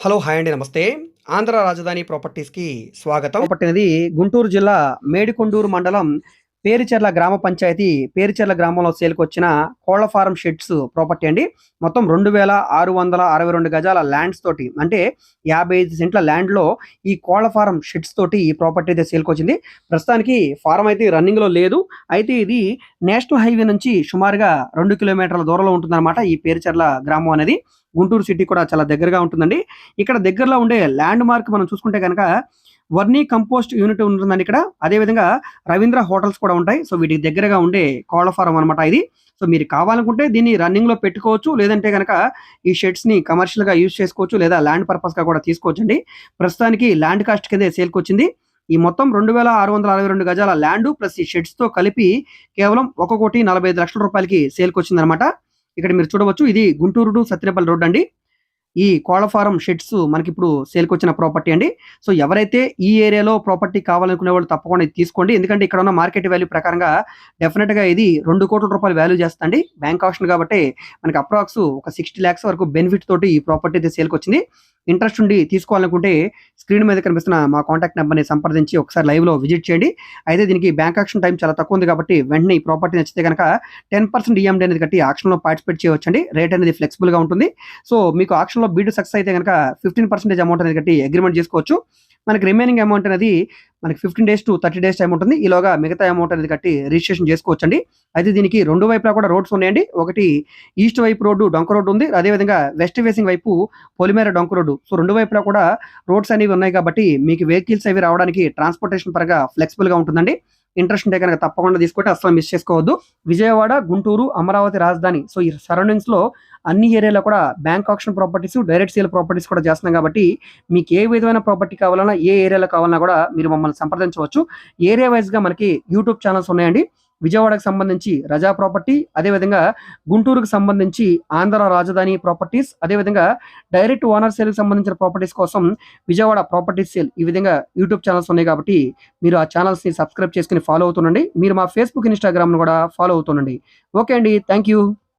Hello hi అండి నమస్తే. ఆంధ్ర రాజధాని ప్రాపర్టీస్కి స్వాగతం. పట్టినది గుంటూరు జిల్లా మేడికొండూరు మండలం పేరుచెర్ల గ్రామ పంచాయతీ పేరుచెర్ల గ్రామంలో సేల్కి వచ్చిన కోళ్ళ ఫారం షెడ్స్ ప్రాపర్టీ అండి. మొత్తం రెండు వేల ఆరు వందల అరవై రెండు గజాల ల్యాండ్స్ తోటి అంటే యాభై ఐదు సెంట్ల ల్యాండ్లో ఈ కోళ్ళ ఫారం షెడ్స్ తోటి ఈ ప్రాపర్టీ అయితే సేల్కి వచ్చింది ప్రస్తుతానికి ఫారం అయితే రన్నింగ్లో లేదు. అయితే ఇది నేషనల్ హైవే నుంచి సుమారుగా రెండు కిలోమీటర్ల దూరంలో ఉంటుందన్నమాట ఈ పేరుచెర్ల గ్రామం అనేది. గుంటూరు సిటీ కూడా చాలా దగ్గరగా ఉంటుందండి. ఇక్కడ దగ్గరలో ఉండే ల్యాండ్ మార్క్ మనం చూసుకుంటే కనుక వర్నీ కంపోస్ట్ యూనిట్ ఉంటుందండి ఇక్కడ. అదేవిధంగా రవీంద్ర హోటల్స్ కూడా ఉంటాయి. సో వీటికి దగ్గరగా ఉండే కోళ్ళ ఫారం అనమాట ఇది. సో మీరు కావాలనుకుంటే దీన్ని రన్నింగ్లో పెట్టుకోవచ్చు. లేదంటే కనుక ఈ షెడ్స్ని కమర్షియల్గా యూజ్ చేసుకోవచ్చు లేదా ల్యాండ్ పర్పస్గా కూడా తీసుకోవచ్చు అండి ప్రస్తుతానికి ల్యాండ్ కాస్ట్ కింద సేల్కి వచ్చింది ఈ మొత్తం రెండు వేల ఆరు వందల అరవై రెండు గజాల ల్యాండ్ ప్లస్ ఈ షెడ్స్తో కలిపి కేవలం ఒక కోటి నలభై ఐదు లక్షల రూపాయలకి సేల్కి వచ్చిందనమాట ఇక్కడ మీరు చూడవచ్చు. ఇది గుంటూరు టు సత్యనపల్లి రోడ్ అండి. ఈ కోళ్ళ ఫారం షెడ్స్ మనకి ఇప్పుడు సేల్కి వచ్చిన ప్రాపర్టీ అండి. సో ఎవరైతే ఈ ఏరియాలో ప్రాపర్టీ కావాలనుకునే వాళ్ళు తప్పకుండా తీసుకోండి. ఎందుకంటే ఇక్కడ ఉన్న మార్కెట్ వాల్యూ ప్రకారంగా డెఫినెట్గా ఇది రెండు కోట్ల రూపాయలు వాల్యూ చేస్తుంది బ్యాంక్ ఆప్షన్ కాబట్టి మనకి అప్రాక్స్ ఒక సిక్స్టీ ల్యాక్స్ వరకు బెనిఫిట్ తోటి ఈ ప్రాపర్టీ అయితే సేల్కి వచ్చింది ఇంట్రెస్ట్ ఉండి తీసుకోవాలనుకుంటే స్క్రీన్ మీద కనిపిస్తున్న మా కాంటాక్ట్ నెంబర్ని సంప్రదించి ఒకసారి లైవ్లో విజిట్ చేయండి. అయితే దీనికి బ్యాంక్ ఆక్షన్ టైం చాలా తక్కువ ఉంది కాబట్టి వెంటనే ఈ ప్రాపర్టీ నచ్చితే కనుక టెన్ పర్సెంట్ ఈఎండి అనేది కట్టి ఆక్షన్లో పార్టిసిపేట్ చేయవచ్చండి. రేట్ అనేది ఫ్లెక్సిబుల్గా ఉంటుంది. సో మీకు ఆక్షన్లో లో బీడు సక్సెస్ అయితే కనుక ఫిఫ్టీన్ పర్సెంటేజ్ అమౌంట్ అనేది కట్టి అగ్రిమెంట్ చేసుకోవచ్చు. మనకి రిమైనింగ్ అమౌంట్ అనేది మనకి fifteen days to thirty days time ఉంటుంది. ఈలోగా మిగతా అమౌంట్ అనేది కట్టి రిజిస్ట్రేషన్ చేసుకోవచ్చండి. అయితే దీనికి రెండు వైపులా కూడా రోడ్స్ ఉన్నాయండి. ఒకటి ఈస్ట్ వైపు రోడ్డు డొంక రోడ్డు ఉంది. అదేవిధంగా వెస్ట్ ఫేసింగ్ వైపు పొలిమేర డొంక రోడ్డు. సో రెండు వైపులా కూడా రోడ్స్ అనేవి ఉన్నాయి కాబట్టి మీకు వెహికల్స్ అవి రావడానికి ట్రాన్స్పోర్టేషన్ పరంగా ఫ్లెక్సిబుల్గా ఉంటుందండి. ఇంట్రెస్ట్ ఉంటే కనుక తప్పకుండా తీసుకుంటే అసలు మిస్ చేసుకోవద్దు. విజయవాడ గుంటూరు అమరావతి రాజధాని. సో ఈ సరౌండింగ్స్లో అన్ని ఏరియాలో కూడా bank option properties direct sale properties కూడా చేస్తున్నాం కాబట్టి మీకు ఏ విధమైన ప్రాపర్టీ కావాలన్నా ఏ ఏరియాలో కావాలన్నా కూడా మీరు మమ్మల్ని సంప్రదించవచ్చు. ఏరియా వైజ్గా మనకి యూట్యూబ్ ఛానల్స్ ఉన్నాయండి. విజయవాడకు సంబంధించి రజా ప్రాపర్టీ అదేవిధంగా గుంటూరుకు సంబంధించి ఆంధ్ర రాజధాని ప్రాపర్టీస్ అదేవిధంగా డైరెక్ట్ ఓనర్ సేల్కి సంబంధించిన ప్రాపర్టీస్ కోసం విజయవాడ ప్రాపర్టీస్ సేల్ ఈ విధంగా యూట్యూబ్ ఛానల్స్ ఉన్నాయి కాబట్టి మీరు ఆ ఛానల్స్ని సబ్స్క్రైబ్ చేసుకుని ఫాలో అవుతుండండి. మీరు మా ఫేస్బుక్ ఇన్స్టాగ్రామ్ను కూడా ఫాలో అవుతుండండి. ఓకే అండి. Thank you